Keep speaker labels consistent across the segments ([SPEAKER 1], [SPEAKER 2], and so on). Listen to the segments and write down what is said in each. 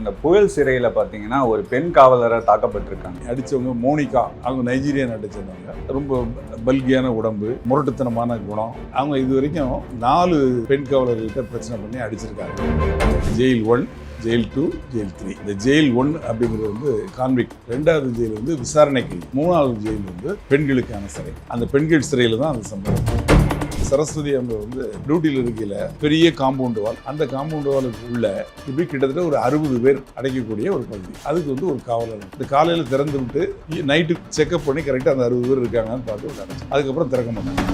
[SPEAKER 1] இந்த புயல் சிறையில் பார்த்தீங்கன்னா ஒரு பெண் காவலரை தாக்கப்பட்டிருக்காங்க.
[SPEAKER 2] அடித்தவங்க மோனிகா. அவங்க நைஜீரியா நாட்டை ரொம்ப பல்கியான உடம்பு முரட்டுத்தனமான குணம். அவங்க இது வரைக்கும் நாலு பெண் காவலர்கள்ட்ட பிரச்சனை பண்ணி அடிச்சிருக்காங்க. Jail one jail two jail three. இந்த ஜெயில் ஒன் அப்படிங்கிறது வந்து கான்விக்ட் ரெண்டாவது ஜெயில் வந்து விசாரணைக்கு மூணாவது ஜெயில் வந்து பெண்களுக்கான சிறை. அந்த பெண்கள் சிறையில் தான் அந்த சம்பவம். சரஸ்வதி அவங்க வந்து டியூட்டியில் இருக்கையில் பெரிய காம்பவுண்டு வால் அந்த காம்பவுண்டு வாலுக்கு உள்ள இப்படி கிட்டத்தட்ட ஒரு அறுபது பேர் அடைக்கக்கூடிய ஒரு பகுதி. அதுக்கு வந்து ஒரு காவலர் இந்த காலையில் திறந்து விட்டு நைட்டு செக்அப் பண்ணி கரெக்டாக அந்த அறுபது பேர் இருக்காங்கன்னு பார்த்து ஒரு அதுக்கப்புறம் திறக்க மாட்டாங்க.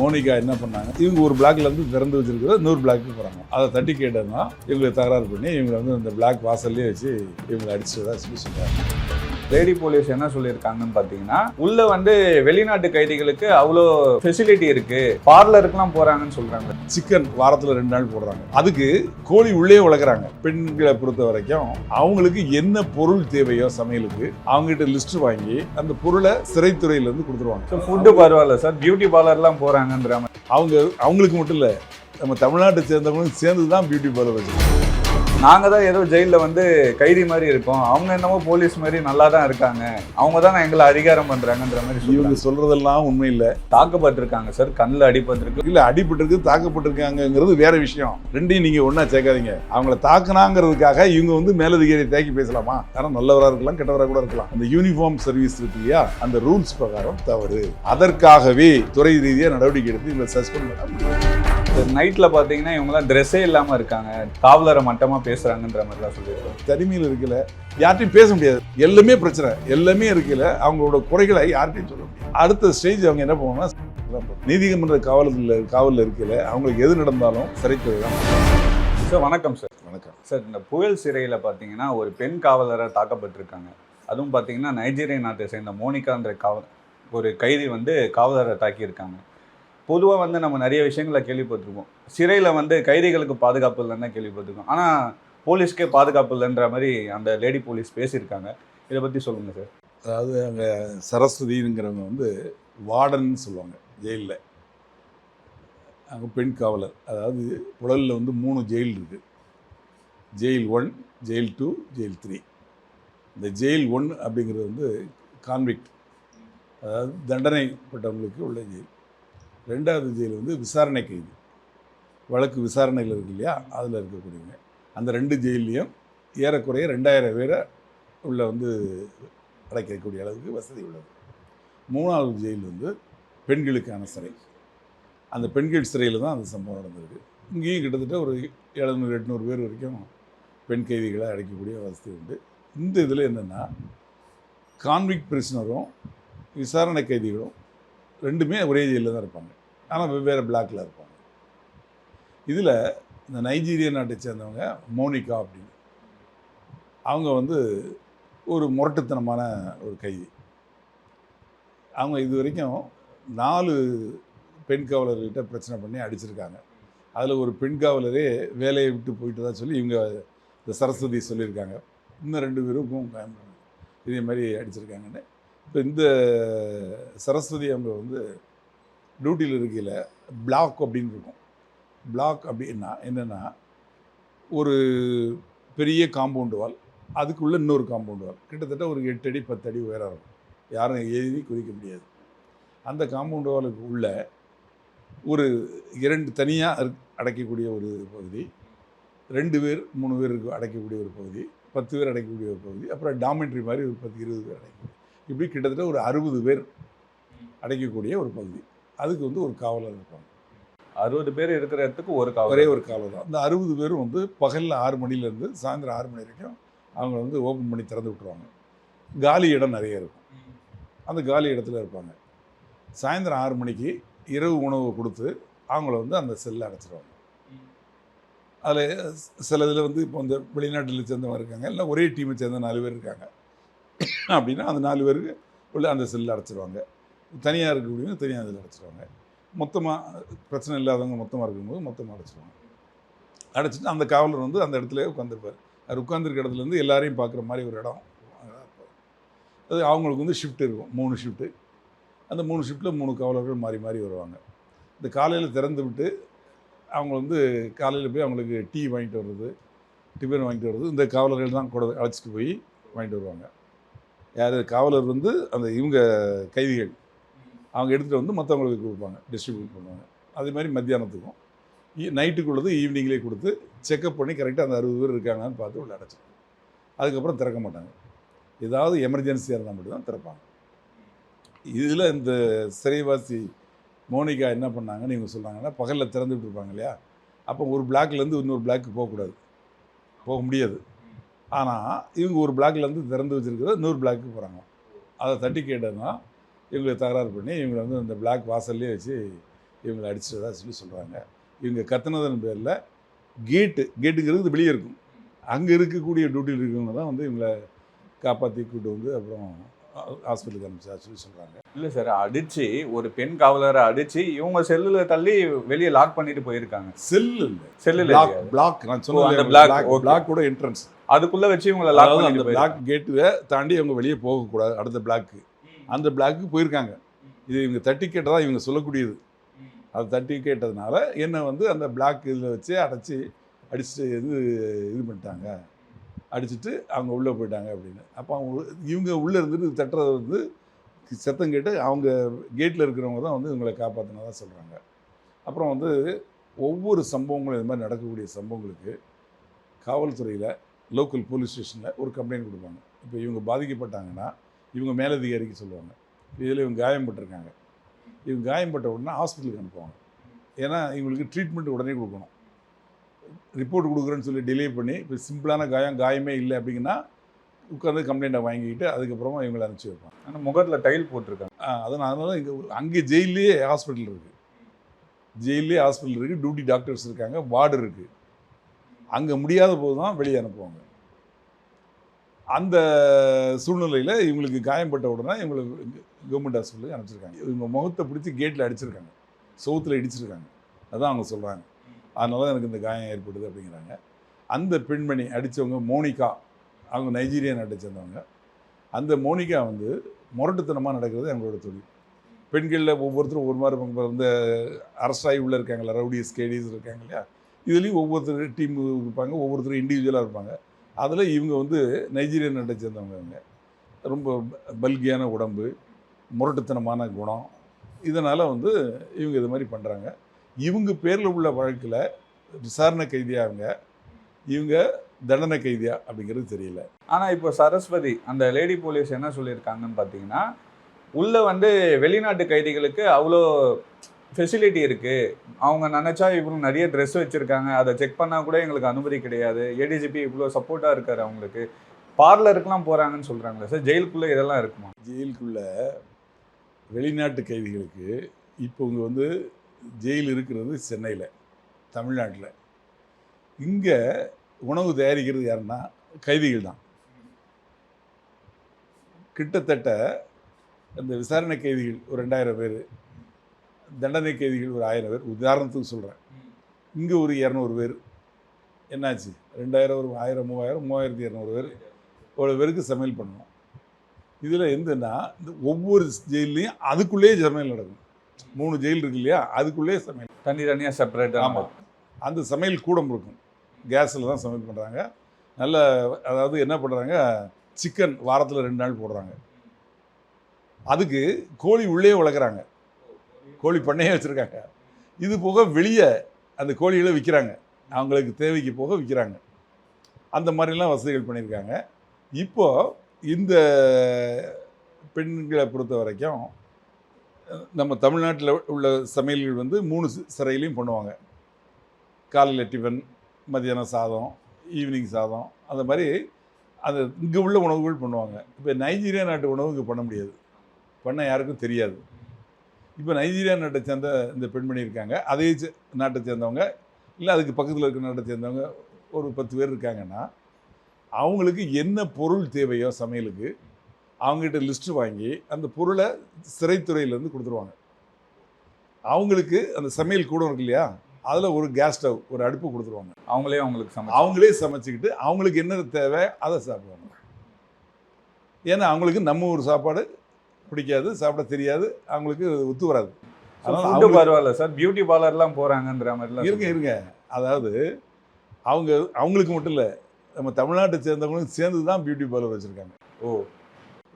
[SPEAKER 2] மோனிகா என்ன பண்ணாங்க? இவங்க ஒரு பிளாக்ல இருந்து திறந்து வச்சிருக்கிறத இன்னொரு பிளாக்கு போகிறாங்க அதை தட்டி கேட்டதுனா இவங்களை தகராறு பண்ணி இவங்க வந்து அந்த பிளாக் வாசல்லே வச்சு இவங்களை அடிச்சதா சொல்லி சொல்றாங்க.
[SPEAKER 1] லேடி போலீஸ் என்ன சொல்லியிருக்காங்கன்னு பார்த்தீங்கன்னா உள்ள வந்து வெளிநாட்டு கைதிகளுக்கு அவ்வளோ ஃபெசிலிட்டி இருக்கு. பார்லருக்குலாம் போறாங்கன்னு சொல்றாங்க.
[SPEAKER 2] சிக்கன் வாரத்தில் ரெண்டு நாள் போடுறாங்க. அதுக்கு கோழி உள்ளே வளர்க்குறாங்க. பெண்களை பொறுத்த வரைக்கும் அவங்களுக்கு என்ன பொருள் தேவையோ சமையலுக்கு அவங்ககிட்ட லிஸ்ட் வாங்கி அந்த பொருளை சிறைத்துறையில இருந்து கொடுத்துருவாங்க
[SPEAKER 1] ஃபுட்டு பரவாயில்ல சார் பியூட்டி பார்லர்லாம் போறாங்கன்ற மாதிரி.
[SPEAKER 2] அவங்க அவங்களுக்கு மட்டும் இல்லை நம்ம தமிழ்நாட்டை சேர்ந்தவங்களும் சேர்ந்து தான் பியூட்டி பார்லர் வச்சுருக்கோம்
[SPEAKER 1] நாங்கள் தான் ஏதோ ஜெயிலில் வந்து கைதி மாதிரி இருக்கோம். அவங்க என்னமோ போலீஸ் மாதிரி நல்லா தான் இருக்காங்க. அவங்க தான் எங்களை அதிகாரம் பண்றாங்கன்ற மாதிரி
[SPEAKER 2] இவங்க
[SPEAKER 1] சொல்றாங்க.
[SPEAKER 2] சொல்றதெல்லாம் உண்மை இல்லை
[SPEAKER 1] தாக்கப்பட்டிருக்காங்க சார். கண்ணில் அடிபட்டிருக்கு.
[SPEAKER 2] இல்ல அடிபட்டிருக்கு தாக்கப்பட்டிருக்காங்கங்கிறது வேற விஷயம். ரெண்டையும் நீங்க ஒண்ணா சேர்க்காதீங்க. அவங்கள தாக்குனாங்கிறதுக்காக இவங்க வந்து மேலதிகாரி தேக்கி பேசலாமா? யாரும் நல்லவரா இருக்கலாம் கெட்டவரா கூட இருக்கலாம். அந்த யூனிஃபார்ம் சர்வீஸ் இருக்கு இல்லையா? அந்த ரூல்ஸ் பிரகாரம் தவறு. அதற்காகவே துறை ரீதியா நடவடிக்கை எடுத்து இவங்களை சஸ்பெண்ட் பண்ண
[SPEAKER 1] நைட்டில் பார்த்தீங்கன்னா இவங்கலாம் ட்ரெஸ்ஸே இல்லாமல் இருக்காங்க. காவலரை மட்டமாக பேசுகிறாங்கன்ற மாதிரிலாம் சொல்லியிருக்காங்க.
[SPEAKER 2] தனிமையில் இருக்கல. யார்ட்டையும் பேச முடியாது. எல்லாமே பிரச்சனை. எல்லாமே இருக்கல. அவங்களோட குறைகளை யார்கிட்டையும் சொல்ல முடியாது. அடுத்த ஸ்டேஜ் அவங்க என்ன பண்ணுவாங்கன்னா நீதிமன்ற காவலில் காவலில் இருக்கல. அவங்களுக்கு எது நடந்தாலும் சிறைத்துறை தான்.
[SPEAKER 1] சார் வணக்கம் சார்
[SPEAKER 2] வணக்கம்.
[SPEAKER 1] சார் இந்த புயல் சிறையில் பார்த்தீங்கன்னா ஒரு பெண் காவலரை தாக்கப்பட்டிருக்காங்க. அதுவும் பார்த்தீங்கன்னா நைஜீரிய நாட்டை சேர்ந்த மோனிகான்ற காவல் ஒரு கைதி வந்து காவலரை தாக்கியிருக்காங்க. பொதுவாக வந்து நம்ம நிறைய விஷயங்களை கேள்விப்பட்டிருக்கோம் சிறையில் வந்து கைதிகளுக்கு பாதுகாப்பு இல்லைன்னு கேள்விப்பட்டிருக்கோம். ஆனால் போலீஸ்க்கே பாதுகாப்பு இல்லைன்ற மாதிரி அந்த லேடி போலீஸ் பேசியிருக்காங்க. இதை பற்றி சொல்லுங்கள் சார்.
[SPEAKER 2] அதாவது அங்கே சரஸ்வதிங்கிறவங்க வந்து வார்டன்னு சொல்லுவாங்க ஜெயிலில். அங்கே பெண் காவலர். அதாவது புழலில் வந்து மூணு ஜெயில் இருக்குது jail one jail two jail three. இந்த ஜெயில் ஒன் அப்படிங்கிறது வந்து கான்விக்ட் அதாவது தண்டனைப்பட்டவங்களுக்கு உள்ள ஜெயில். ரெண்டாவது ஜெயில் வந்து விசாரணை கைதி. வழக்கு விசாரணையில் இருக்கு இல்லையா? அதில் இருக்கக்கூடியவங்க. அந்த ரெண்டு ஜெயிலையும் ஏறக்குறைய ரெண்டாயிரம் பேரை உள்ளே வந்து அடைக்கக்கூடிய அளவுக்கு வசதி உள்ளது. மூணாவது ஜெயில் வந்து பெண்களுக்கான சிறை. அந்த பெண்கள் சிறையில் தான் அந்த சம்பவம் நடந்திருக்கு. இங்கேயும் கிட்டத்தட்ட ஒரு எழுநூறு எட்நூறு பேர் வரைக்கும் பெண் கைதிகளை அடைக்கக்கூடிய வசதி உண்டு. இந்த இதில் என்னென்னா கான்விக் பிரிசனரும் விசாரணை கைதிகளும் ரெண்டுமே ஒரே ஜெயிலில் தான் இருப்பாங்க. ஆனால் வெவ்வேறு பிளாக்கில் இருப்பாங்க. இதில் இந்த நைஜீரிய நாட்டை சேர்ந்தவங்க மோனிகா அப்படின்னு. அவங்க வந்து ஒரு முரட்டுத்தனமான ஒரு கைதி அவங்க இது வரைக்கும் நாலு பெண் காவலர்கிட்ட பிரச்சனை பண்ணி அடிச்சிருக்காங்க. அதில் ஒரு பெண் காவலரே வேலையை விட்டு போயிட்டு தான் சொல்லி இவங்க இந்த சரஸ்வதி சொல்லியிருக்காங்க. இன்னும் ரெண்டு பேருக்கும் இதே மாதிரி அடிச்சிருக்காங்கன்னு இப்போ இந்த சரஸ்வதி அவங்க வந்து டியூட்டியில் இருக்கையில் பிளாக் அப்படின்னு இருக்கும். பிளாக் அப்படின்னா என்னென்னா ஒரு பெரிய காம்பவுண்டு வால் அதுக்குள்ளே இன்னொரு காம்பவுண்டு வால் கிட்டத்தட்ட ஒரு எட்டு அடி பத்து அடி உயரம் இருக்கும். யாரும் எழுதி குதிக்க முடியாது. அந்த காம்பவுண்டு வாலுக்கு உள்ள ஒரு இரண்டு தனியாக அடைக்கக்கூடிய ஒரு பகுதி ரெண்டு பேர் மூணு பேருக்கு அடைக்கக்கூடிய ஒரு பகுதி பத்து பேர் அடைக்கக்கூடிய ஒரு பகுதி அப்புறம் டாமெண்ட்ரி மாதிரி ஒரு பத்து இருபது பேர் அடைக்கக்கூடிய இப்படி கிட்டத்தட்ட ஒரு அறுபது பேர் அடைக்கக்கூடிய ஒரு பகுதி. அதுக்கு வந்து ஒரு காவலர் இருப்பாங்க.
[SPEAKER 1] அறுபது பேர் இருக்கிற இடத்துக்கு ஒரு
[SPEAKER 2] ஒரே
[SPEAKER 1] காவலர்.
[SPEAKER 2] ஒரு காவலர் தான். இந்த அறுபது பேரும் வந்து பகலில் ஆறு மணிலேருந்து சாயந்தரம் ஆறு மணி வரைக்கும் அவங்க வந்து ஓப்பன் பண்ணி திறந்து விட்டுருவாங்க. காலி இடம் நிறைய இருக்கும். அந்த காலி இடத்துல இருப்பாங்க. சாயந்தரம் ஆறு மணிக்கு இரவு உணவு கொடுத்து அவங்கள வந்து அந்த செல்லில் அடைச்சிருவாங்க. அதில் சில இதில் வந்து இப்போ இந்த வெளிநாட்டில் சேர்ந்தவங்க இருக்காங்க. இல்லை ஒரே டீமை சேர்ந்த நாலு பேர் இருக்காங்க. அப்படின்னா அந்த நாலு பேருக்கு உள்ள அந்த செல்லில் அடைச்சிருவாங்க. தனியாக இருக்கக்கூடியவங்க தனியாக இதில் அடைச்சிருவாங்க. மொத்தமாக பிரச்சனை இல்லாதவங்க மொத்தமாக இருக்கும்போது மொத்தமாக அடைச்சிருவாங்க. அடைச்சிட்டு அந்த காவலர் வந்து அந்த இடத்துல உட்காந்துருப்பார் அவர் உட்காந்துருக்க இடத்துலேருந்து எல்லாரையும் பார்க்குற மாதிரி ஒரு இடம். அது அவங்களுக்கு வந்து ஷிஃப்ட் இருக்கும். மூணு ஷிஃப்ட்டு அந்த மூணு ஷிஃப்ட்டில் மூணு காவலர்கள் மாறி மாறி வருவாங்க. இந்த காலையில் திறந்து விட்டு அவங்க வந்து காலையில் போய் அவங்களுக்கு டீ வாங்கிட்டு வர்றது டிஃபன் வாங்கிட்டு வர்றது இந்த காவலர்கள் தான் கூட அழைச்சிட்டு போய் வாங்கிட்டு வருவாங்க. யார்? காவலர் வந்து அந்த இவங்க கைதிகள். அவங்க எடுத்துகிட்டு வந்து மற்றவங்களுக்கு கொடுப்பாங்க டிஸ்ட்ரிபியூட் பண்ணுவாங்க. அதே மாதிரி மத்தியானத்துக்கும். நைட்டுக்குள்ளது ஈவினிங்லேயே கொடுத்து செக்கப் பண்ணி கரெக்டாக அந்த அறுபது பேர் இருக்காங்கன்னு பார்த்து உள்ள அடைச்சிடும் அதுக்கப்புறம் திறக்க மாட்டாங்க. ஏதாவது எமர்ஜென்சியாக இருந்தால் மட்டும்தான் திறப்பாங்க. இதில் இந்த சிறைவாசி மோனிகா என்ன பண்ணாங்கன்னு இவங்க சொன்னாங்கன்னா பகலில் திறந்து விட்டுருப்பாங்க இல்லையா? அப்போ ஒரு பிளாக்லேருந்து இன்னொரு பிளாக்கு போகக்கூடாது. போக முடியாது. ஆனால் இவங்க ஒரு பிளாக்லேருந்து திறந்து வச்சுருக்கிறத இன்னொரு பிளாக்கு போகிறாங்க அதை தட்டி கேட்டதுனா இவங்களை தகராறு பண்ணி இவங்களை வந்து அந்த பிளாக் வாசல்லே வச்சு இவங்களை அடிச்சிட்டதா சொல்லி சொல்கிறாங்க இவங்க கத்துனதன் பேரில் கேட்டு கேட்டுங்கிறது வெளியே இருக்கும். அங்கே இருக்கக்கூடிய டியூட்டியில் இருக்கவங்க தான் வந்து இவங்களை காப்பாற்றி கூட்டு வந்து அப்புறம் ஹாஸ்பிட்டலுக்கு அனுப்பிச்சா சொல்லி சொல்கிறாங்க
[SPEAKER 1] இல்ல சார் அடிச்சு ஒரு பெண் காவலரை அடிச்சு இவங்க செல்லுல தள்ளி வெளியே லாக் பண்ணிட்டு போயிருக்காங்க.
[SPEAKER 2] செல் இல்லை.
[SPEAKER 1] செல்லுல
[SPEAKER 2] பிளாக் நான் சொன்னேன் பிளாக். பிளாக்கோட என்ட்ரன்ஸ்
[SPEAKER 1] அதுக்குள்ள வச்சு இவங்களை
[SPEAKER 2] அதாவது அந்த பிளாக் கேட்டுவை தாண்டி அவங்க வெளியே போகக்கூடாது அடுத்த பிளாக்கு அந்த பிளாக்கு போயிருக்காங்க. இது இவங்க தட்டி கேட்டதா இவங்க சொல்லக்கூடியது. அது தட்டி கேட்டதுனால என்னை வந்து அந்த பிளாக் இதில் வச்சு அடைச்சி அடிச்சுட்டு இது இது பண்ணிட்டாங்க. அடிச்சுட்டு அவங்க உள்ளே போயிட்டாங்க அப்படின்னு. அப்போ அவங்க இவங்க உள்ளே இருந்துட்டு தட்டுறது வந்து சத்தம் கேட்டு அவங்க கேட்டில் இருக்கிறவங்க தான் வந்து இவங்களை காப்பாற்றினதா சொல்கிறாங்க அப்புறம் வந்து ஒவ்வொரு சம்பவங்களும் இது மாதிரி நடக்கக்கூடிய சம்பவங்களுக்கு காவல்துறையில் லோக்கல் போலீஸ் ஸ்டேஷனில் ஒரு கம்ப்ளைண்ட் கொடுப்பாங்க. இப்போ இவங்க பாதிக்கப்பட்டாங்கன்னா இவங்க மேலதிகாரிக்கு சொல்லுவாங்க. இதில் இவங்க காயம்பட்டிருக்காங்க. இவங்க காயம்பட்ட உடனே ஹாஸ்பிட்டலுக்கு அனுப்புவாங்க. ஏன்னா இவங்களுக்கு ட்ரீட்மெண்ட் உடனே கொடுக்கணும். ரிப்போர்ட் கொடுக்குறேன்னு சொல்லி டிலே பண்ணி இப்போ சிம்பிளான காயம் காயமே இல்லை அப்படிங்கன்னா உட்காந்து கம்ப்ளைண்ட்டை வாங்கிக்கிட்டு அதுக்கப்புறமா இவங்களை அனுப்பிச்சி வைப்பாங்க.
[SPEAKER 1] ஆனா முகத்துல டைல் போட்டிருக்காங்க.
[SPEAKER 2] அதனால அதனால இங்கே அங்கே ஜெயிலே ஹாஸ்பிட்டல் இருக்குது ஜெயிலே ஹாஸ்பிட்டல் இருக்குது டியூட்டி டாக்டர்ஸ் இருக்காங்க வார்டு இருக்குது அங்கே முடியாத போது தான் வெளியே அனுப்புவாங்க. அந்த சூழ்நிலையில் இவங்களுக்கு காயம்பட்ட உடனே இவங்களை கவர்மெண்ட் ஹாஸ்பிட்டலுக்கு அனுப்பிச்சிருக்காங்க. இவங்க முகத்தை பிடிச்சி கேட்டில் அடிச்சிருக்காங்க. சவுத்தில் இடிச்சிருக்காங்க. அதான் அவங்க சொல்கிறாங்க அதனால தான் எனக்கு இந்த காயம் ஏற்படுது அப்படிங்கிறாங்க. அந்த பெண்மணி அடித்தவங்க மோனிகா. அவங்க நைஜீரியா நாட்டை சேர்ந்தவங்க. அந்த மோனிகா வந்து முரட்டுத்தனமாக நடக்கிறது எங்களோட தொழில். பெண்களில் ஒவ்வொருத்தரும் ஒரு மாதிரி இந்த அரசாய் அரசாகி உள்ளே இருக்காங்களா ரவுடிஸ் கேடிஸ் இருக்காங்க இல்லையா? இதுலேயும் ஒவ்வொருத்தர் டீம் இருப்பாங்க ஒவ்வொருத்தரும் இண்டிவிஜுவலாக இருப்பாங்க. அதில் இவங்க வந்து நைஜீரியா நாட்டை சேர்ந்தவங்க இவங்க. ரொம்ப பல்கியான உடம்பு முரட்டுத்தனமான குணம். இதனால் வந்து இவங்க இது மாதிரி பண்ணுறாங்க இவங்க பேரில் உள்ள வழக்கில் விசாரணை கைதியாங்க இவங்க தண்டனை கைதியா அப்படிங்கிறது தெரியல.
[SPEAKER 1] ஆனால் இப்போ சரஸ்வதி அந்த லேடி போலீஸ் என்ன சொல்லியிருக்காங்கன்னு பார்த்தீங்கன்னா உள்ளே வந்து வெளிநாட்டு கைதிகளுக்கு அவ்வளோ ஃபெசிலிட்டி இருக்குது அவங்க நினச்சா இவ்வளோ நிறைய ட்ரெஸ் வச்சுருக்காங்க. அதை செக் பண்ணால் கூட எங்களுக்கு அனுமதி கிடையாது. ஏடிஜிபி இவ்வளோ சப்போர்ட்டாக இருக்கார் அவங்களுக்கு. பார்லருக்குலாம் போகிறாங்கன்னு சொல்கிறாங்களே சார் ஜெயிலுக்குள்ளே இதெல்லாம் இருக்குமா?
[SPEAKER 2] ஜெயிலுக்குள்ளே வெளிநாட்டு கைதிகளுக்கு இப்போ இங்கே வந்து ஜெயில் இருக்கிறது சென்னையில் தமிழ்நாட்டில். இங்கே உணவு தயாரிக்கிறது யாருன்னா கைதிகள் தான். கிட்டத்தட்ட அந்த விசாரணை கைதிகள் ஒரு ரெண்டாயிரம் பேர். தண்டனை கைதிகள் ஒரு ஆயிரம் பேர். உதாரணத்துக்கு சொல்கிறேன் இங்கே ஒரு இரநூறு பேர். என்னாச்சு? ரெண்டாயிரம் ஒரு ஆயிரம் மூவாயிரம் மூவாயிரத்தி இரநூறு பேர். இவ்வளோ பேருக்கு சமையல் பண்ணணும்? இதில் எந்தன்னா இந்த ஒவ்வொரு ஜெயிலையும் அதுக்குள்ளேயே சமையல் நடக்கும். மூணு ஜெயில் இருக்கு இல்லையா? அதுக்குள்ளேயே சமையல்.
[SPEAKER 1] தனி தனியா செப்பரேட்
[SPEAKER 2] ஆமாம் அந்த சமையல் கூடம் இருக்கும். கேஸில் தான் சமையல் பண்ணுறாங்க நல்ல அதாவது என்ன பண்ணுறாங்க சிக்கன் வாரத்தில் ரெண்டு நாள் போடுறாங்க. அதுக்கு கோழி உள்ளே வளர்க்குறாங்க. கோழி பண்ணையே வச்சுருக்காங்க. இது போக வெளியே அந்த கோழிகளை விற்கிறாங்க அவங்களுக்கு தேவைக்கு போக விற்கிறாங்க அந்த மாதிரிலாம் வசதிகள் பண்ணியிருக்காங்க. இப்போ இந்த பெண்களை பொறுத்த வரைக்கும் நம்ம தமிழ்நாட்டில் உள்ள சமையல்கள் வந்து மூணு சிறையிலையும் பண்ணுவாங்க. காலையில் டிஃபன் மதியானம் சாதம் ஈவினிங் சாதம் அந்த மாதிரி அந்த இங்கே உள்ள உணவுகள் பண்ணுவாங்க. இப்போ நைஜீரியா நாட்டு உணவு இங்கே பண்ண முடியாது. பண்ண யாருக்கும் தெரியாது. இப்போ நைஜீரியா நாட்டை சேர்ந்த இந்த பெண்மணி இருக்காங்க. அதே நாட்டை சேர்ந்தவங்க இல்லை அதுக்கு பக்கத்தில் இருக்கிற நாட்டை சேர்ந்தவங்க ஒரு பத்து பேர் இருக்காங்கன்னா அவங்களுக்கு என்ன பொருள் தேவையோ சமையலுக்கு அவங்ககிட்ட லிஸ்ட்டு வாங்கி அந்த பொருளை சிறைத்துறையிலேருந்து கொடுத்துருவாங்க. அவங்களுக்கு அந்த சமையல் கூடம் இருக்கு இல்லையா? அதில் ஒரு கேஸ் ஸ்டவ் ஒரு அடுப்பு கொடுத்துருவாங்க.
[SPEAKER 1] அவங்களே அவங்களுக்கு சமைச்சு
[SPEAKER 2] அவங்களே சமைச்சுக்கிட்டு அவங்களுக்கு என்ன தேவை அதை சாப்பிடுவாங்க. ஏன்னா அவங்களுக்கு நம்ம ஒரு சாப்பாடு பிடிக்காது சாப்பிட தெரியாது அவங்களுக்கு ஒத்து வராது. அதனால
[SPEAKER 1] பரவாயில்ல சார். பியூட்டி பார்லர்லாம் போறாங்கன்ற மாதிரிலாம்
[SPEAKER 2] இருங்க இருங்க. அதாவது அவங்க அவங்களுக்கு மட்டும் இல்லை நம்ம தமிழ்நாட்டை சேர்ந்தவங்களும் சேர்ந்து தான் பியூட்டி பார்லர் வச்சுருக்காங்க.
[SPEAKER 1] ஓ.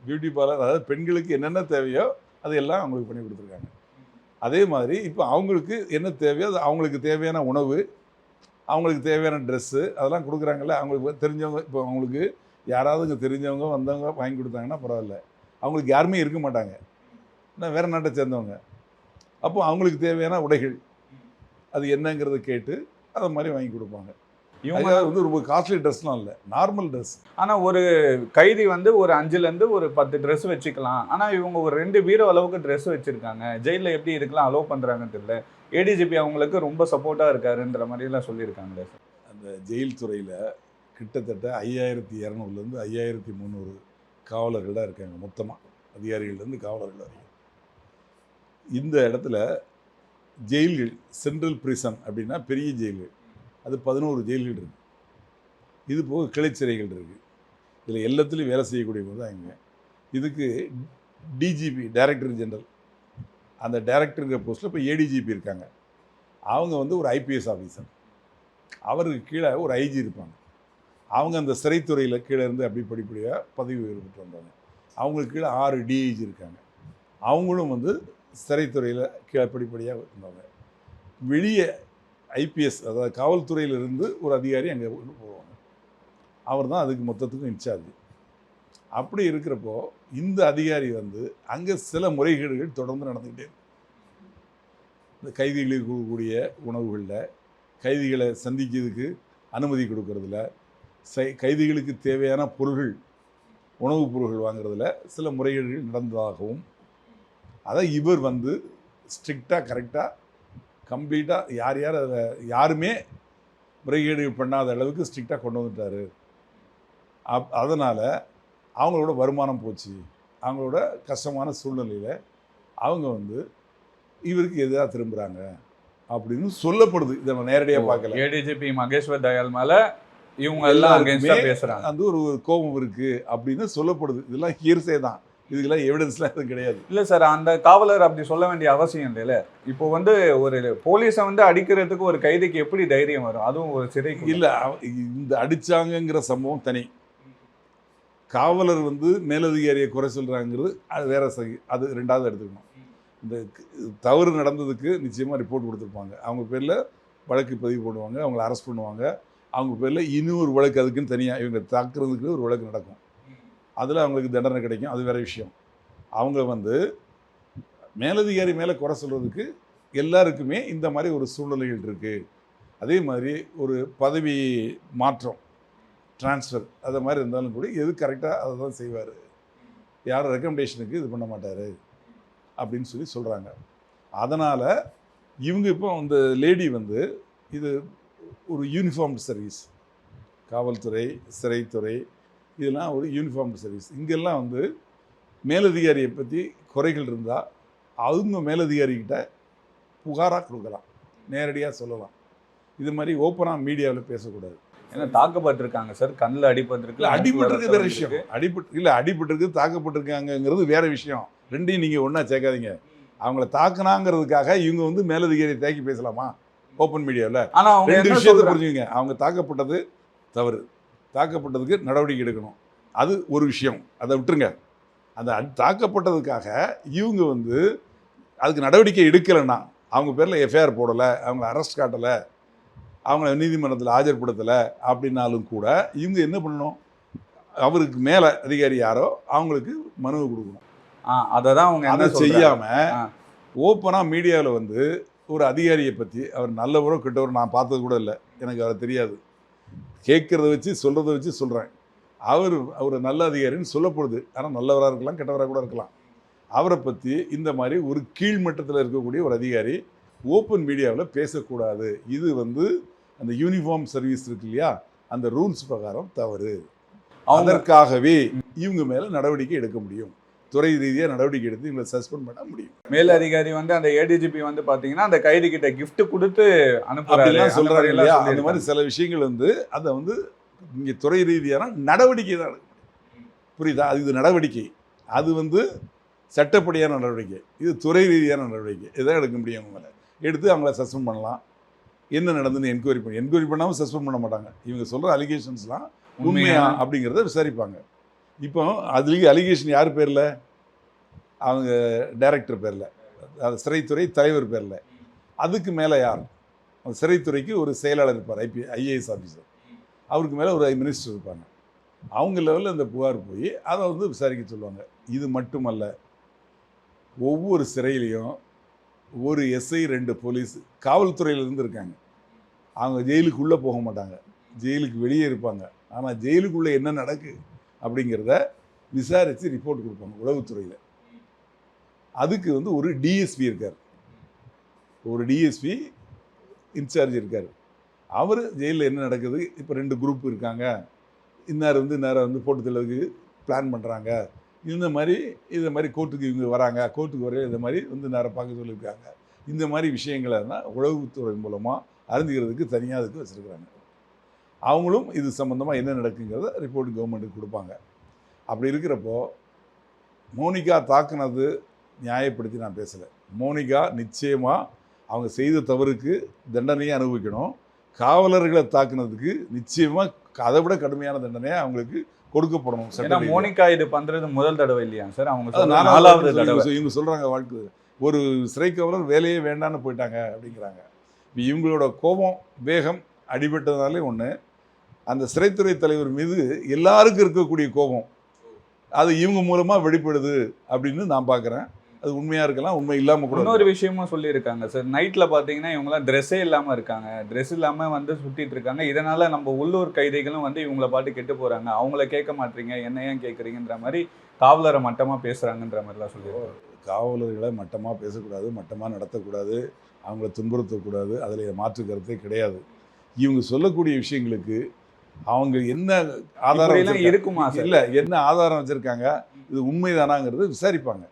[SPEAKER 2] பியூட்டி பார்லர் அதாவது பெண்களுக்கு என்னென்ன தேவையோ அதையெல்லாம் அவங்களுக்கு பண்ணி கொடுத்துருக்காங்க. அதே மாதிரி இப்போ அவங்களுக்கு என்ன தேவையோ அது அவங்களுக்கு தேவையான உணவு அவங்களுக்கு தேவையான ட்ரெஸ்ஸு அதெல்லாம் கொடுக்குறாங்கல்ல அவங்களுக்கு தெரிஞ்சவங்க இப்போ அவங்களுக்கு யாராவது இங்கே தெரிஞ்சவங்க வந்தவங்க வாங்கி கொடுத்தாங்கன்னா பரவாயில்ல. அவங்களுக்கு யாருமே இருக்க மாட்டாங்க. நான் வேறு நாட்டை சேர்ந்தவங்க. அப்போ அவங்களுக்கு தேவையான உடைகள் அது என்னங்கிறத கேட்டு அதை மாதிரி வாங்கி கொடுப்பாங்க.
[SPEAKER 1] இவங்க
[SPEAKER 2] வந்து ரொம்ப காஸ்ட்லி ட்ரெஸ்லாம் இல்லை நார்மல் ட்ரெஸ்
[SPEAKER 1] ஆனா ஒரு கைதி வந்து ஒரு அஞ்சுல இருந்து ஒரு பத்து Dress வச்சுக்கலாம். ஆனா இவங்க ஒரு ரெண்டு பீரோ அளவுக்கு Dress வச்சிருக்காங்க. ஜெயில எப்படி இருக்கலாம் அலோவ் பண்றாங்கன்னு தெரியல. ஏடிஜிபி அவங்களுக்கு ரொம்ப சப்போர்ட்டா இருக்காருன்ற மாதிரி எல்லாம் சொல்லியிருக்காங்களே சார்.
[SPEAKER 2] அந்த ஜெயில் துறையில் கிட்டத்தட்ட ஐயாயிரத்தி இரநூறுலேருந்து ஐயாயிரத்தி முந்நூறு காவலர்கள் தான் இருக்காங்க மொத்தமாக அதிகாரிகள்லேருந்து காவலர்கள் வரைக்கும். இந்த இடத்துல ஜெயில்கள் சென்ட்ரல் பிரிசன் அப்படின்னா பெரிய ஜெயில்கள் அது பதினோரு ஜெயில்கள் இருக்குது இது போக கிளைச்சிறைகள் இருக்குது இதில் எல்லாத்துலேயும் வேலை செய்யக்கூடியவங்க தான் இங்கே இதுக்கு டிஜிபி டைரக்டர் ஜெனரல் அந்த டைரக்டருங்கிற போஸ்ட்டில் இப்போ ஏடிஜிபி இருக்காங்க. அவங்க வந்து ஒரு ஐபிஎஸ் ஆஃபீஸர் அவருக்கு கீழே ஒரு ஐஜி இருப்பாங்க. அவங்க அந்த சிறைத்துறையில் கீழே இருந்து அப்படி படிப்படியாக பதவி உயர்வுட்டு வந்தாங்க. அவங்களுக்கு கீழே ஆறு டிஐஜி இருக்காங்க. அவங்களும் வந்து சிறைத்துறையில் கீழே படிப்படியாக இருந்தாங்க வெளியே ஐபிஎஸ் அதாவது காவல்துறையிலிருந்து ஒரு அதிகாரி அங்கே போவாங்க. அவர் தான் அதுக்கு மொத்தத்துக்கும் இன்சார்ஜ் அப்படி இருக்கிறப்போ இந்த அதிகாரி வந்து அங்கே சில முறைகேடுகள் தொடர்ந்து நடந்துக்கிட்டே இந்த கைதிகளுக்கு கொடுக்கக்கூடிய உணவுகளில் கைதிகளை சந்திக்கிறதுக்கு அனுமதி கொடுக்கறதுல கைதிகளுக்கு தேவையான பொருள்கள் உணவுப் பொருள்கள் வாங்குறதுல சில முறைகேடுகள் நடந்ததாகவும் அதை இவர் வந்து ஸ்ட்ரிக்டாக கரெக்டாக கம்ப்ளீட்டாக யார் யார் அதை யாருமே முறைகேடு பண்ணாத அளவுக்கு ஸ்ட்ரிக்டாக கொண்டு வந்துட்டார். அப் அதனால் அவங்களோட வருமானம் போச்சு. அவங்களோட கஷ்டமான சூழ்நிலையில் அவங்க வந்து இவருக்கு எதிராக திரும்புகிறாங்க அப்படின்னு சொல்லப்படுது. இதை நேரடியாக பார்க்கல.
[SPEAKER 1] ஏடிஜிபி மகேஸ்வர் தயாள் மேல இவங்க எல்லாம்
[SPEAKER 2] எல்லாருக்குமே
[SPEAKER 1] பேசுறாங்க.
[SPEAKER 2] அந்த ஒரு கோபம் இருக்கு அப்படின்னு சொல்லப்படுது. இதெல்லாம் ஹியர்ஸே தான். இதுக்கெல்லாம் எவிடன்ஸ்லாம் எதுவும் கிடையாது.
[SPEAKER 1] இல்ல சார் அந்த காவலர் அப்படி சொல்ல வேண்டிய அவசியம் இல்லைல்ல இப்போ வந்து ஒரு போலீஸை வந்து அடிக்கிறதுக்கு ஒரு கைதிக்கு எப்படி தைரியம் வரும்? அதுவும் ஒரு சிறைக்கு
[SPEAKER 2] இல்லை இந்த அடிச்சாங்கங்கிற சம்பவம் தனி. காவலர் வந்து மேலதிகாரியை குறை சொல்கிறாங்கிறது அது வேற சகி அது ரெண்டாவது எடுத்துக்கணும். இந்த தவறு நடந்ததுக்கு நிச்சயமாக ரிப்போர்ட் கொடுத்துருப்பாங்க. அவங்க பேரில் வழக்கு பதிவு பண்ணுவாங்க அவங்கள அரெஸ்ட் பண்ணுவாங்க. அவங்க பேரில் இன்னொரு வழக்கு அதுக்குன்னு தனியாக இவங்க தாக்குறதுக்கு ஒரு வழக்கு நடக்கும். அதில் அவங்களுக்கு தண்டனை கிடைக்கும். அது வேற விஷயம். அவங்க வந்து மேலதிகாரி மேலே குறை சொல்கிறதுக்கு எல்லாருக்குமே இந்த மாதிரி ஒரு சூழ்நிலைகள் இருக்குது அதே மாதிரி ஒரு பதவி மாற்றம் டிரான்ஸ்ஃபர் அது மாதிரி இருந்தாலும் கூட எது கரெக்டாக அதை தான் செய்வார். யாரும் ரெக்கமெண்டேஷனுக்கு இது பண்ண மாட்டார் அப்படின்னு சொல்லி சொல்கிறாங்க அதனால் இவங்க இப்போ அந்த லேடி வந்து இது ஒரு யூனிஃபார்ம்டு சர்வீஸ் காவல்துறை சிறைத்துறை இதெல்லாம் ஒரு யூனிஃபார்ம்டு சர்வீஸ் இங்கெல்லாம் வந்து மேலதிகாரியை பற்றி குறைகள் இருந்தால் அவங்க மேலதிகாரிகிட்ட புகாராக கொடுக்கலாம். நேரடியாக சொல்லலாம். இது மாதிரி ஓப்பனாக மீடியாவில் பேசக்கூடாது.
[SPEAKER 1] ஏன்னா தாக்கப்பட்டிருக்காங்க சார். கண்ணில் அடிபட்டிருக்கு.
[SPEAKER 2] அடிபட்டிருக்கு வேற விஷயம். அடிபட்டு இல்லை அடிபட்டிருக்கு தாக்கப்பட்டிருக்காங்கங்கிறது வேற விஷயம். ரெண்டையும் நீங்கள் ஒன்றா சேர்க்காதீங்க. அவங்கள தாக்குனாங்கிறதுக்காக இவங்க வந்து மேலதிகாரியை தேக்கி பேசலாமா? ஓப்பன் மீடியாவில்
[SPEAKER 1] ஆனா அவங்க
[SPEAKER 2] ரெண்டு விஷயத்தை புரிஞ்சுங்க அவங்க தாக்கப்பட்டது தவறு. தாக்கப்பட்டதுக்கு நடவடிக்கை எடுக்கணும். அது ஒரு விஷயம். அதை விட்டுருங்க. அந்த தாக்கப்பட்டதுக்காக இவங்க வந்து அதுக்கு நடவடிக்கை எடுக்கலைன்னா அவங்க பேரில் எஃப்ஐஆர் போடலை அவங்கள அரெஸ்ட் காட்டலை அவங்கள நீதிமன்றத்தில் ஆஜர்படுத்தலை அப்படின்னாலும் கூட இவங்க என்ன பண்ணணும்? அவருக்கு மேலே அதிகாரி யாரோ அவங்களுக்கு மனுவை கொடுக்கணும்.
[SPEAKER 1] ஆ, அததான் அவங்க
[SPEAKER 2] அதை செய்யாமல். ஓப்பனாக மீடியாவில் வந்து ஒரு அதிகாரியை பற்றி அவர் நல்லவரோ கெட்டவரோ நான் பார்த்தது கூட இல்லை. எனக்கு அவரை தெரியாது. கேட்குறத வச்சு சொல்கிறத வச்சு சொல்கிறேன் அவர் அவர் நல்ல அதிகாரின்னு சொல்லப்படுது. ஆனால் நல்லவராக இருக்கலாம் கெட்டவராக கூட இருக்கலாம். அவரை பற்றி இந்த மாதிரி ஒரு கீழ்மட்டத்தில் இருக்கக்கூடிய ஒரு அதிகாரி ஓப்பன் மீடியாவில் பேசக்கூடாது. இது வந்து அந்த யூனிஃபார்ம் சர்வீஸ் இருக்கு இல்லையா? அந்த ரூல்ஸ் பிரகாரம் தவறு. அதற்காகவே இவங்க மேலே நடவடிக்கை எடுக்க முடியும். துறை ரீதியாக நடவடிக்கை எடுத்து இவங்களை சஸ்பெண்ட் பண்ண முடியும்.
[SPEAKER 1] மேல் அதிகாரி வந்து அந்த ஏடிஜிபி வந்து பாத்தீங்கன்னா அந்த கைதி கிட்ட gift கொடுத்து அந்த
[SPEAKER 2] சொல்றாங்க இல்லையா? அந்த மாதிரி. சில விஷயங்கள் வந்து அதை வந்து இங்கே துறை ரீதியான நடவடிக்கை தான். புரியுதா? அது இது நடவடிக்கை. அது வந்து சட்டப்படியான நடவடிக்கை. இது துறை ரீதியான நடவடிக்கை. இதான் எடுக்க முடியும் அவங்க மேலே எடுத்து அவங்கள சஸ்பெண்ட் பண்ணலாம். என்ன நடந்துன்னு என்கொயரி பண்ணி என்கொயரி பண்ணாமல் சஸ்பெண்ட் பண்ண மாட்டாங்க. இவங்க சொல்கிற அலிகேஷன்ஸ்லாம் உண்மையா அப்படிங்கிறத விசாரிப்பாங்க. இப்போ அதுலேயும் அலிகேஷன் யார் பேரில்? அவங்க டைரக்டர் பேரில். அது சிறைத்துறை தலைவர் பேரில். அதுக்கு மேலே யார்? அந்த சிறைத்துறைக்கு ஒரு செயலாளர் இருப்பார் ஐபி ஐஏஎஸ் ஆஃபீஸர் அவருக்கு மேலே ஒரு மினிஸ்டர் இருப்பாங்க. அவங்க லெவலில் அந்த புகார் போய் அதை வந்து விசாரிக்க சொல்லுவாங்க. இது மட்டுமல்ல ஒவ்வொரு சிறையிலையும் ஒரு எஸ்ஐ ரெண்டு போலீஸ் காவல்துறையிலேருந்து இருக்காங்க. அவங்க ஜெயிலுக்குள்ளே போக மாட்டாங்க. ஜெயிலுக்கு வெளியே இருப்பாங்க. ஆனால் ஜெயிலுக்குள்ளே என்ன நடக்கு? அப்படிங்கிறத விசாரித்து ரிப்போர்ட் கொடுப்பாங்க உளவுத்துறையில். அதுக்கு வந்து ஒரு டிஎஸ்பி இருக்கார். ஒரு டிஎஸ்பி இன்சார்ஜ் இருக்கார். அவர் ஜெயிலில் என்ன நடக்குது? இப்போ ரெண்டு குரூப் இருக்காங்க. இன்னார் வந்து இன்னாரை வந்து போட்டு தள்ளதுக்கு பிளான் பண்ணுறாங்க இந்த மாதிரி இந்த மாதிரி கோர்ட்டுக்கு இவங்க வராங்க. கோர்ட்டுக்கு வர இந்த மாதிரி வந்து நேரம் பார்க்க சொல்லியிருக்காங்க. இந்த மாதிரி விஷயங்களை தான் உளவுத்துறை மூலமாக அறிஞ்சிக்கிறதுக்கு தனியாக அதுக்கு வச்சுருக்குறாங்க. அவங்களும் இது சம்மந்தமாக என்ன நடக்குங்கிறத ரிப்போர்ட் கவர்மெண்ட்டுக்கு கொடுப்பாங்க. அப்படி இருக்கிறப்போ மோனிகா தாக்குனது நியாயப்படுத்தி நான் பேசலை. மோனிகா நிச்சயமாக அவங்க செய்த தவறுக்கு தண்டனையை அனுபவிக்கணும். காவலர்களை தாக்குனதுக்கு நிச்சயமாக அதை விட கடுமையான தண்டனையை அவங்களுக்கு கொடுக்கப்படணும்
[SPEAKER 1] ஏன்னா
[SPEAKER 2] ரீதியா.
[SPEAKER 1] மோனிகா இது பண்றது முதல் தடவை இல்லையா சார்? அவங்க
[SPEAKER 2] நாலாவது தடவை. இவங்க இவங்க சொல்கிறாங்க வாழ்க்கை ஒரு சிறை காவலர் வேலையே வேண்டான்னு போயிட்டாங்க அப்படிங்கிறாங்க. இப்போ இவங்களோட கோபம் வேகம் அடிபட்டதுனாலே ஒன்று அந்த சிறைத்துறை தலைவர் மீது எல்லாருக்கும் இருக்கக்கூடிய கோபம். அது இவங்க மூலமாக வெளிப்படுது அப்படின்னு நான் பார்க்குறேன் அது உண்மையாக இருக்கலாம் உண்மை இல்லாமல் கூட
[SPEAKER 1] இன்னொரு விஷயமும் சொல்லியிருக்காங்க. சார் நைட்ல பாத்தீங்கன்னா இவங்கலாம் ட்ரெஸ்ஸே இல்லாம இருக்காங்க. ட்ரெஸ் இல்லாம வந்து சுத்திட்டு இருக்காங்க. இதனால நம்ம உள்ளூர் கைதிகளும் வந்து இவங்கள பாட்டு கெட்டு போறாங்க. அவங்கள கேட்க மாட்டீங்க. என்ன ஏன் கேட்குறீங்கன்ற மாதிரி காவலரை மட்டமா பேசுறாங்கன்ற மாதிரிலாம் சொல்லியிருக்காங்க.
[SPEAKER 2] காவலர்களை மட்டமாக பேசக்கூடாது மட்டமாக நடத்தக்கூடாது அவங்கள துன்புறுத்தக்கூடாது. அதில் மாற்று கருத்தே கிடையாது. இவங்க சொல்லக்கூடிய விஷயங்களுக்கு அவங்க என்ன ஆதாரம்?
[SPEAKER 1] இருக்குமா
[SPEAKER 2] இல்ல என்ன ஆதாரம் வச்சிருக்காங்க? இது உண்மைதானாங்கிறது விசாரிப்பாங்க.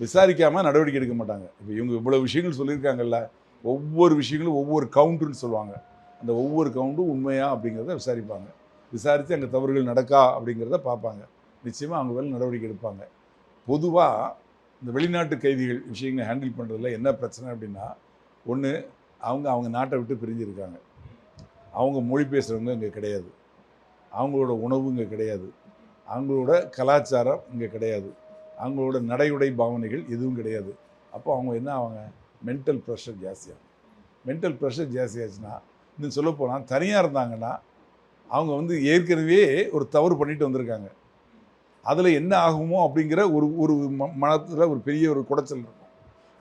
[SPEAKER 2] விசாரிக்காம நடவடிக்கை எடுக்க மாட்டாங்க. இப்போ இவங்க இவ்வளவு விஷயங்கள் சொல்லியிருக்காங்கல்ல ஒவ்வொரு விஷயங்களும் ஒவ்வொரு கவுண்ட்டுன்னு சொல்லுவாங்க. அந்த ஒவ்வொரு கவுண்டும் உண்மையா அப்படிங்கிறத விசாரிப்பாங்க. விசாரித்து அங்கே தவறுகள் நடக்கா அப்படிங்கிறத பார்ப்பாங்க. நிச்சயமாக அவங்க மேலே நடவடிக்கை எடுப்பாங்க. பொதுவாக இந்த வெளிநாட்டு கைதிகள் விஷயங்களை ஹேண்டில் பண்ணுறதுல என்ன பிரச்சனை அப்படின்னா ஒன்று அவங்க அவங்க நாட்டை விட்டு பிரிஞ்சிருக்காங்க. அவங்க மொழி பேசுகிறவங்க இங்கே கிடையாது. அவங்களோட உணவு இங்கே கிடையாது. அவங்களோட கலாச்சாரம் இங்கே கிடையாது. அவங்களோட நடையுடை பாவனைகள் எதுவும் கிடையாது. அப்போ அவங்க என்ன ஆவாங்க? மென்டல் ப்ரெஷர் ஜாஸ்தியாகும் மென்டல் ப்ரெஷர் ஜாஸ்தியாச்சுன்னா இன்னும் சொல்லப்போனால் தனியாக இருந்தாங்கன்னா அவங்க வந்து ஏற்கனவே ஒரு தவறு பண்ணிட்டு வந்திருக்காங்க. அதில் என்ன ஆகுமோ அப்படிங்கிற ஒரு ஒரு ம மனத்தில் ஒரு பெரிய ஒரு குடைச்சல் இருக்கும்.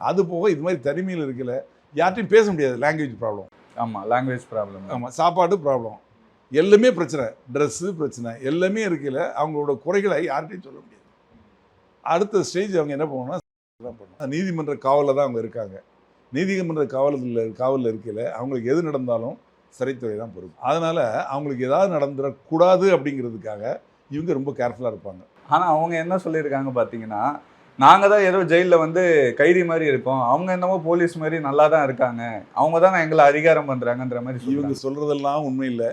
[SPEAKER 2] அது போக இது மாதிரி தனிமையில் இருக்கல யார்ட்டையும் பேச முடியாது லாங்குவேஜ் ப்ராப்ளம்
[SPEAKER 1] ஆமா லாங்குவேஜ் ப்ராப்ளம்
[SPEAKER 2] ஆமாம் சாப்பாடு ப்ராப்ளம் எல்லாமே பிரச்சனை. ட்ரெஸ்ஸு பிரச்சனை. எல்லாமே இருக்கையில் அவங்களோட குறைகளை யார்கிட்டையும் சொல்ல முடியாது. அடுத்த ஸ்டேஜ் அவங்க என்ன பண்ணணும் நீதிமன்ற காவலில் தான் அவங்க இருக்காங்க. நீதிமன்ற காவலில் காவலில் இருக்கையில் அவங்களுக்கு எது நடந்தாலும் சிறைத்துறை தான் பொறுப்பு. அதனால் அவங்களுக்கு ஏதாவது நடந்துடக்கூடாது அப்படிங்கிறதுக்காக இவங்க ரொம்ப கேர்ஃபுல்லாக இருப்பாங்க.
[SPEAKER 1] ஆனா அவங்க என்ன சொல்லியிருக்காங்க பாத்தீங்கன்னா நாங்கள் தான் ஏதோ ஜெயிலில் வந்து கைதி மாதிரி இருக்கோம். அவங்க என்னமோ போலீஸ் மாதிரி நல்லா தான் இருக்காங்க. அவங்க தான் எங்களை அதிகாரம் பண்ணுறாங்கன்ற மாதிரி
[SPEAKER 2] இவங்க சொல்கிறதெல்லாம் உண்மை இல்லை.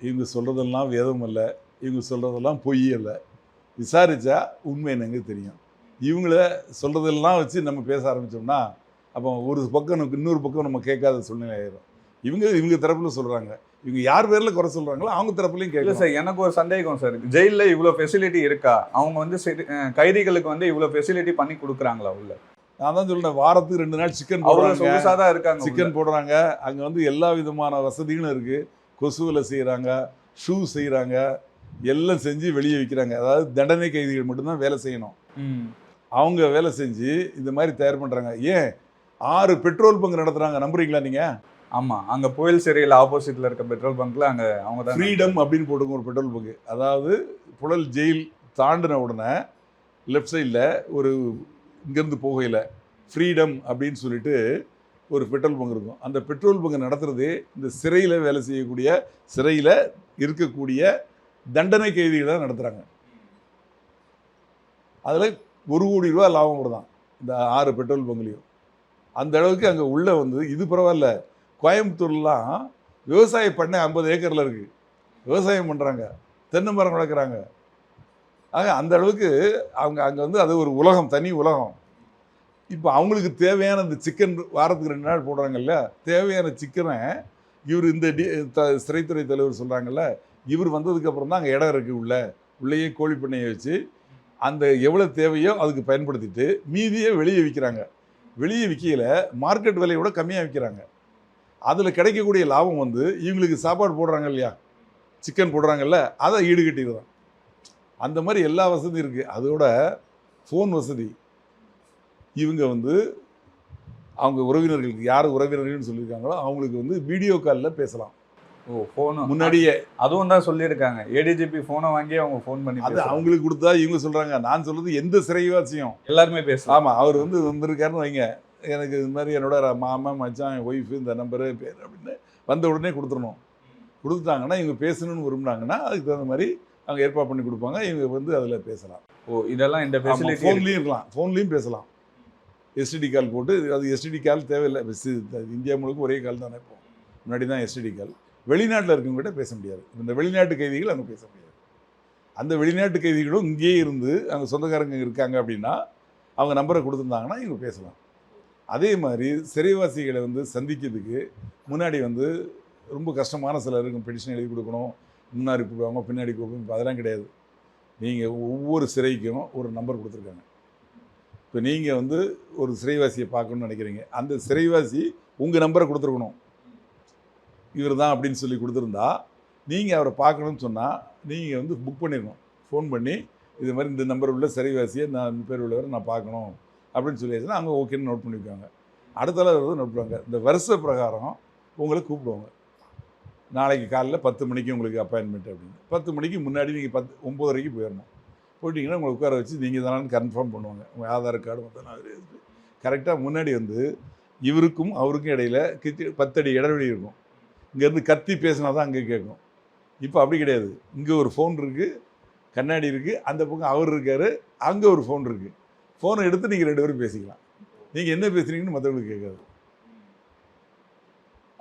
[SPEAKER 2] இவங்க சொல்கிறதெல்லாம் வேதம் இல்லை இவங்க சொல்கிறதெல்லாம் பொய் இல்லை விசாரித்தா உண்மை என்னங்க தெரியும். இவங்கள சொல்கிறதெல்லாம் வச்சு நம்ம பேச ஆரம்பித்தோம்னா அப்போ ஒரு பக்கம் நமக்கு இன்னொரு பக்கம் நம்ம கேட்காத சூழ்நிலை ஆயிடும் இவங்க இவங்க தரப்பில் சொல்கிறாங்க இவங்க யார் பேரில் குறை சொல்கிறாங்களோ அவங்க தரப்புலையும்
[SPEAKER 1] இல்ல
[SPEAKER 2] கேட்கலாம்
[SPEAKER 1] சார் எனக்கு ஒரு சந்தேகம் சார். ஜெயில்ல இவ்வளவு ஃபெசிலிட்டி இருக்கா? அவங்க வந்து கைதிகளுக்கு வந்து இவ்வளவு ஃபெசிலிட்டி பண்ணி கொடுக்குறாங்களா உள்ள?
[SPEAKER 2] நான் தான் சொல்றேன் வாரத்துக்கு ரெண்டு நாள் சிக்கன் போடுறாங்க.
[SPEAKER 1] தான் இருக்காங்க.
[SPEAKER 2] சிக்கன் போடுறாங்க. அங்கே வந்து எல்லா விதமான வசதிகளும் இருக்குது கொசுவில் செய்கிறாங்க ஷூ செய்கிறாங்க எல்லாம் செஞ்சு வெளியே விற்கிறாங்க அதாவது தண்டனை கைதிகள் மட்டும்தான் வேலை செய்யணும். அவங்க வேலை செஞ்சு இந்த மாதிரி தயார் பண்ணுறாங்க ஏன்? ஆறு பெட்ரோல் பங்க் நடத்துகிறாங்க நம்புறீங்களா நீங்கள்
[SPEAKER 1] ஆமா அங்க புயல் சிறையில் ஆப்போசிட்ல இருக்க பெட்ரோல் பங்க்ல அங்க அவங்க தான்
[SPEAKER 2] ஃப்ரீடம் அப்படின்னு போட்டுங்க ஒரு பெட்ரோல் பங்கு அதாவது புழல் ஜெயில் தாண்டின உடனே லெஃப்ட் சைடில் ஒரு இங்கேருந்து போகையில் ஃப்ரீடம் அப்படின்னு சொல்லிட்டு ஒரு பெட்ரோல் பங்க் இருக்கும். அந்த பெட்ரோல் பங்கு நடத்துறது இந்த சிறையில் வேலை செய்யக்கூடிய சிறையில் இருக்கக்கூடிய தண்டனை கைதிகளை நடத்துகிறாங்க அதில் ஒரு கோடி ரூபா லாபம் தான் இந்த ஆறு பெட்ரோல் பங்குலையும் அந்த அளவுக்கு அங்கே உள்ளே வந்து இது பரவாயில்ல கோயம்புத்தூர்லாம் விவசாய பண்ணை ஐம்பது ஏக்கரில் இருக்குது விவசாயம் பண்ணுறாங்க தென்னை மரம் வளர்க்குறாங்க. ஆக அந்த அளவுக்கு அவங்க அங்கே வந்து அது ஒரு உலகம் தனி உலகம். இப்போ அவங்களுக்கு தேவையான இந்த சிக்கன் வாரத்துக்கு ரெண்டு நாள் போடுறாங்கல்ல தேவையான சிக்கனை இவர் இந்த டி த சிறைத்துறை தலைவர் சொல்கிறாங்கல்ல இவர் வந்ததுக்கப்புறம் தான் அங்கே இடம் இருக்குது உள்ளே. உள்ளேயே கோழி பண்ணையை வச்சு அந்த எவ்வளோ தேவையோ அதுக்கு பயன்படுத்திட்டு மீதியை வெளியே விற்கிறாங்க வெளியே விற்கையில் மார்க்கெட் விலையோட கம்மியாக விற்கிறாங்க அதில் கிடைக்கக்கூடிய லாபம் வந்து இவங்களுக்கு சாப்பாடு போடுறாங்க இல்லையா? சிக்கன் போடுறாங்கல்ல அதை ஈடுகட்டிடுதான் அந்த மாதிரி எல்லா வசதியும் இருக்குது அதோட ஃபோன் வசதி. இவங்க வந்து அவங்க உறவினர்களுக்கு யார் உறவினர்கள்னு சொல்லியிருக்காங்களோ அவங்களுக்கு வந்து வீடியோ காலில் பேசலாம்.
[SPEAKER 1] ஓ ஃபோனும்
[SPEAKER 2] முன்னாடியே
[SPEAKER 1] அதுவும் தான் சொல்லியிருக்காங்க. ஏடிஜிபி ஃபோனை வாங்கி அவங்க ஃபோன் பண்ணி
[SPEAKER 2] அது. அவங்களுக்கு கொடுத்தா இவங்க சொல்கிறாங்க நான் சொல்றது எந்த சிறைவாசியும்.
[SPEAKER 1] எல்லாருமே பேசலாம்.
[SPEAKER 2] ஆமாம் அவர் வந்து வந்திருக்காருன்னு வைங்க. எனக்கு இது மாதிரி என்னோட மாமன் மச்சான் என் ஒய்ஃபு இந்த நம்பரு பேர் அப்படின்னு வந்த உடனே கொடுத்துடணும். கொடுத்துட்டாங்கன்னா இவங்க பேசணும்னு விரும்புனாங்கன்னா அதுக்கு தகுந்த மாதிரி அவங்க ஏற்பாடு பண்ணி கொடுப்பாங்க. இவங்க வந்து அதில் பேசலாம்.
[SPEAKER 1] ஓ இதெல்லாம் இந்த ஃபெசிலிட்டி
[SPEAKER 2] ஃபோன்லேயும் இருக்கலாம். ஃபோன்லேயும் பேசலாம். எஸ்டிடி கால் போட்டு அது எஸ்டிடி கால் தேவையில்லை. இந்தியா முழுக்க ஒரே கால் தானே இப்போ. முன்னாடி தான் எஸ்டிடி கால் வெளிநாட்டில் இருக்கவங்ககிட்ட பேச முடியாது. இந்த வெளிநாட்டு கைதிகள் அங்கே பேச முடியாது. அந்த வெளிநாட்டு கைதிகளும் இங்கேயே இருந்து அங்கே சொந்தக்காரங்க இருக்காங்க அப்படின்னா அவங்க நம்பரை கொடுத்துருந்தாங்கன்னா இவங்க பேசலாம். அதே மாதிரி சிறைவாசிகளை வந்து சந்திக்கிறதுக்கு முன்னாடி வந்து ரொம்ப கஷ்டமான சிலருக்கும் பெடிஷன் எழுதி கொடுக்கணும் முன்னாடி கூப்பிடுவாங்க பின்னாடி கூப்பிடுவாங்க அதெல்லாம் கிடையாது. நீங்கள் ஒவ்வொரு சிறைக்கும் ஒரு நம்பர் கொடுத்துருக்காங்க. இப்போ நீங்கள் வந்து ஒரு சிறைவாசியை பார்க்கணும்னு நினைக்கிறீங்க. அந்த சிறைவாசி உங்கள் நம்பரை கொடுத்துருக்கணும். இவர் தான் அப்படின்னு சொல்லி கொடுத்துருந்தா நீங்கள் அவரை பார்க்கணும்னு சொன்னால் நீங்கள் வந்து புக் பண்ணிடணும். ஃபோன் பண்ணி இது மாதிரி இந்த நம்பர் உள்ள சிறைவாசியை நான் பேர் உள்ளவரை நான் பார்க்கணும். அப்படின்னு சொல்லியாச்சுன்னா அவங்க ஓகேன்னு நோட் பண்ணியிருக்காங்க அடுத்த நாள் நோட் பண்ணுவாங்க. இந்த வருஷ பிரகாரம் உங்களை கூப்பிடுவாங்க. நாளைக்கு காலைல பத்து மணிக்கு உங்களுக்கு அப்பாயின்மெண்ட் அப்படின்னு. பத்து மணிக்கு முன்னாடி நீங்கள் பத்து ஒம்பது வரைக்கும் போயிடணும் போயிட்டீங்கன்னா உங்களை உட்கார வச்சு நீங்கள் தானே கன்ஃபார்ம் பண்ணுவாங்க. உங்கள் ஆதார் கார்டு மொத்தம் கரெக்டாக முன்னாடி வந்து இவருக்கும் அவருக்கும் இடையில கித்தி பத்தடி இடைவெளி இருக்கும். இங்கேருந்து கத்தி பேசினா தான் அங்கே கேட்கும். இப்போ அப்படி கிடையாது. இங்கே ஒரு ஃபோன் இருக்குது கண்ணாடி இருக்குது அந்த பக்கம் அவர் இருக்கார் அங்கே ஒரு ஃபோன் இருக்குது ஃபோனை எடுத்து நீங்கள் ரெண்டு பேரும் பேசிக்கலாம். நீங்கள் என்ன பேசுகிறீங்கன்னு மற்றவங்களுக்கு கேட்காது.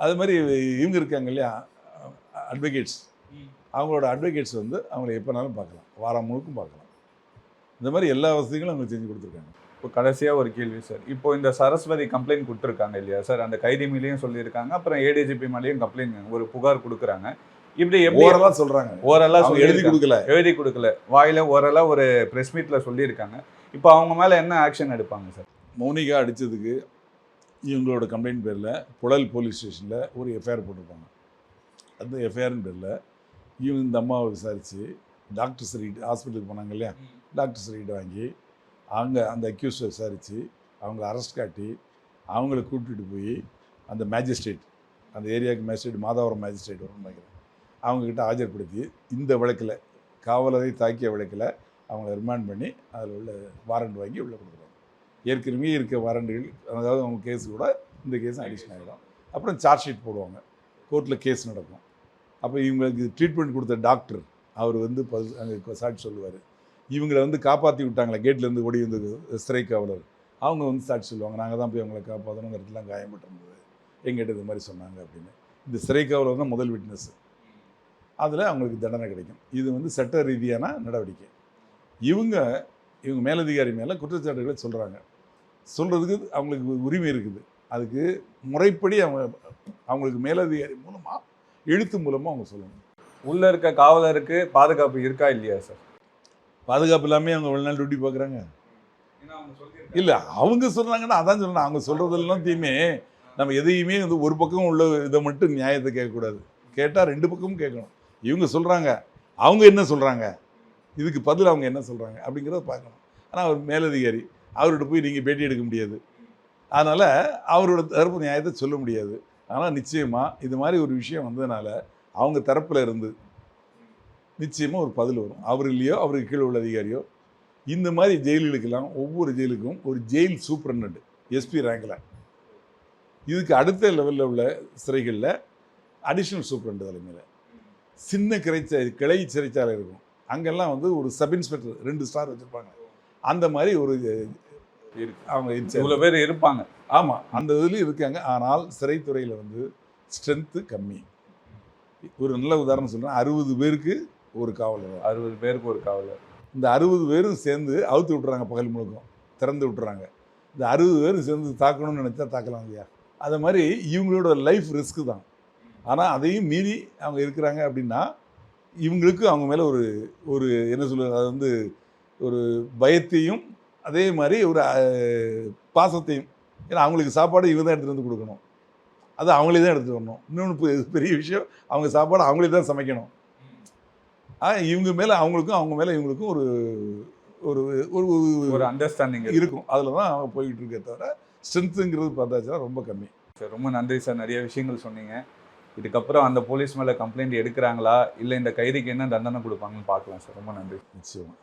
[SPEAKER 2] அது மாதிரி இவங்க இருக்காங்க இல்லையா? அட்வொகேட்ஸ் அவங்களோட அட்வொகேட்ஸ் வந்து அவங்கள எப்போனாலும் பார்க்கலாம். வாரம் முழுக்கும் பார்க்கலாம். இந்த மாதிரி எல்லா வசதிகளும் அவங்க செஞ்சு கொடுத்துருக்காங்க.
[SPEAKER 1] இப்போ கடைசியாக ஒரு கேள்வி சார் இப்போ இந்த சரஸ்வதி கம்ப்ளைண்ட் கொடுத்துருக்காங்க இல்லையா சார் அந்த கைதி மேலேயும் சொல்லியிருக்காங்க அப்புறம் ஏடிஜிபி மேலேயும் கம்ப்ளைண்ட் ஒரு புகார் கொடுக்குறாங்க. இப்படி
[SPEAKER 2] ஓரலாக சொல்கிறாங்க
[SPEAKER 1] ஓரலா
[SPEAKER 2] அவங்க எழுதி கொடுக்கல.
[SPEAKER 1] எழுதி கொடுக்கல. வாயில ஓரலா ஒரு ப்ரெஸ் மீட்ல சொல்லியிருக்காங்க. இப்போ அவங்க மேல என்ன ஆக்ஷன் எடுப்பாங்க சார்
[SPEAKER 2] மௌனிகா அடித்ததுக்கு இவங்களோட கம்ப்ளைண்ட் பேரில் புழல் போலீஸ் ஸ்டேஷனில் ஒரு எஃப்ஐஆர் போட்டிருப்பாங்க. அந்த எஃப்ஐஆரின் பேரில் இவங்க இந்த அம்மாவை விசாரித்து டாக்டர் சரிகிட்ட ஹாஸ்பிட்டலுக்கு போனாங்க இல்லையா? டாக்டர் சரிகிட்ட வாங்கி அங்கே அந்த அக்யூஸ்டை விசாரித்து அவங்கள அரெஸ்ட் காட்டி அவங்கள கூட்டிகிட்டு போய் அந்த மேஜிஸ்ட்ரேட் அந்த ஏரியாவுக்கு மேஜிஸ்ட்ரேட் மாதாவரம் மேஜிஸ்ட்ரேட் வரும்னு நினைக்கிறேன். அவங்கக்கிட்ட ஆஜர்படுத்தி இந்த வழக்கில் காவலரை தாக்கிய வழக்கில் அவங்கள ரிமாண்ட் பண்ணி அதில் உள்ள வாரண்ட் வாங்கி உள்ளே கொடுக்குறாங்க ஏற்கனவே இருக்க வாரண்டுகள் அதாவது அவங்க கேஸ் கூட இந்த கேஸும் அடிஷன் ஆகிடும் அப்புறம் சார்ஜ் ஷீட் போடுவாங்க. கோர்ட்டில் கேஸ் நடக்கும். அப்போ இவங்களுக்கு ட்ரீட்மெண்ட் கொடுத்த டாக்டர் அவர் வந்து ப- அங்கே சாட்சி சொல்லுவார். இவங்களை வந்து காப்பாற்றி விட்டாங்களே கேட்லேருந்து ஓடி வந்தது சிறை காவலர். அவங்க வந்து சாட்சி சொல்லுவாங்க நாங்கள் தான் போய் அவங்கள காப்பாற்றணுங்கிறதுலாம் காயப்பட்டிருந்தது எங்கிட்ட இது மாதிரி சொன்னாங்க அப்படின்னு. இந்த சிறை காவலர் தான் முதல் விட்னஸ் அதில் அவங்களுக்கு தண்டனை கிடைக்கும். இது வந்து சட்ட ரீதியான நடவடிக்கை. இவங்க இவங்க மேலதிகாரி மேலே குற்றச்சாட்டுகளை சொல்கிறாங்க சொல்கிறதுக்கு அவங்களுக்கு உரிமை இருக்குது. அதுக்கு முறைப்படி அவங்க அவங்களுக்கு மேலதிகாரி மூலமாக எழுத்து மூலமாக அவங்க சொல்லணும்.
[SPEAKER 1] உள்ள இருக்க காவலருக்கு பாதுகாப்பு இருக்கா இல்லையா சார்?
[SPEAKER 2] பாதுகாப்பு இல்லாமல் அவங்க இவ்வளோ நாள் டியூட்டி பார்க்குறாங்க? இல்லை அவங்க சொல்கிறாங்கன்னா அதான் சொல்லணும். அவங்க சொல்கிறதெல்லாம் தீமே. நம்ம எதையுமே வந்து ஒரு பக்கம் உள்ள இதை மட்டும் நியாயத்தை கேட்கக்கூடாது. கேட்டால் ரெண்டு பக்கமும் கேட்கணும். இவங்க சொல்கிறாங்க அவங்க என்ன சொல்கிறாங்க இதுக்கு பதில் அவங்க என்ன சொல்கிறாங்க அப்படிங்கிறத பார்க்கணும். ஆனால் அவர் மேலதிகாரி. அவர்கிட்ட போய் நீங்கள் பேட்டி எடுக்க முடியாது. அதனால் அவரோட தரப்பு நியாயத்தை சொல்ல முடியாது. ஆனால் நிச்சயமாக இது மாதிரி ஒரு விஷயம் வந்ததுனால அவங்க தரப்பில் இருந்து நிச்சயமாக ஒரு பதில் வரும். அவர் இல்லையோ அவருக்கு கீழே உள்ள அதிகாரியோ. இந்த மாதிரி ஜெயில்களுக்கெல்லாம் ஒவ்வொரு ஜெயிலுக்கும் ஒரு ஜெயில் சூப்பரண்ட் எஸ்பி ரேங்கில். இதுக்கு அடுத்த லெவலில் உள்ள சிறைகளில் அடிஷ்னல் சூப்பரண்ட் தலைமையில். சின்ன கிளைச்ச கிளை சிறைச்சாலை இருக்கும். அங்கெல்லாம் வந்து ஒரு சப் இன்ஸ்பெக்டர் ரெண்டு ஸ்டார் வச்சுருப்பாங்க. அந்த மாதிரி ஒரு. அவங்க
[SPEAKER 1] இவ்வளவு பேர் இருப்பாங்க.
[SPEAKER 2] ஆமாம் அந்த இதுலேயும் இருக்காங்க. ஆனால் சிறைத்துறையில் வந்து ஸ்ட்ரென்த்து கம்மி. ஒரு நல்ல உதாரணம் சொல்கிறேன் அறுபது பேருக்கு ஒரு காவலர்.
[SPEAKER 1] அறுபது பேருக்கு ஒரு காவலர்.
[SPEAKER 2] இந்த அறுபது பேரும் சேர்ந்து அவுத்து விட்டுறாங்க பகல் முழுக்கம் திறந்து விட்டுறாங்க. இந்த அறுபது பேரும் சேர்ந்து தாக்கணும்னு நினச்சா தாக்கலாம் இல்லையா? அது மாதிரி இவங்களோட லைஃப் ரிஸ்க்கு தான். ஆனால் அதையும் மீறி அவங்க இருக்கிறாங்க அப்படின்னா இவங்களுக்கு அவங்க மேலே ஒரு ஒரு என்ன சொல்றது அது வந்து ஒரு பயத்தையும் அதே மாதிரி ஒரு பாசத்தையும். ஏன்னா அவங்களுக்கு சாப்பாடு இவங்க தான் எடுத்துகிட்டு வந்து கொடுக்கணும். அது அவங்களே தான் எடுத்துகிட்டு வரணும். இன்னொன்று பெரிய விஷயம் அவங்க சாப்பாடு அவங்களே தான் சமைக்கணும். ஆ இவங்க மேலே அவங்களுக்கும் அவங்க மேலே இவங்களுக்கும் ஒரு ஒரு ஒரு ஒரு
[SPEAKER 1] ஒரு அண்டர்ஸ்டாண்டிங்
[SPEAKER 2] இருக்கும். அதில் தான் அவங்க போய்கிட்டு இருக்கே தவிர ஸ்ட்ரென்த்துங்கிறது பார்த்தாச்சுன்னா ரொம்ப கம்மி.
[SPEAKER 1] சார் ரொம்ப நன்றி சார். நிறைய விஷயங்கள் சொன்னீங்க. இதுக்கப்புறம் அந்த போலீஸ் மேலே கம்ப்ளைண்ட் எடுக்கிறாங்களா? இல்லை இந்த கைதிக்கு என்ன தண்டனை கொடுப்பாங்கன்னு பார்க்கலாம் சார். ரொம்ப நன்றி.
[SPEAKER 2] நிச்சயமாக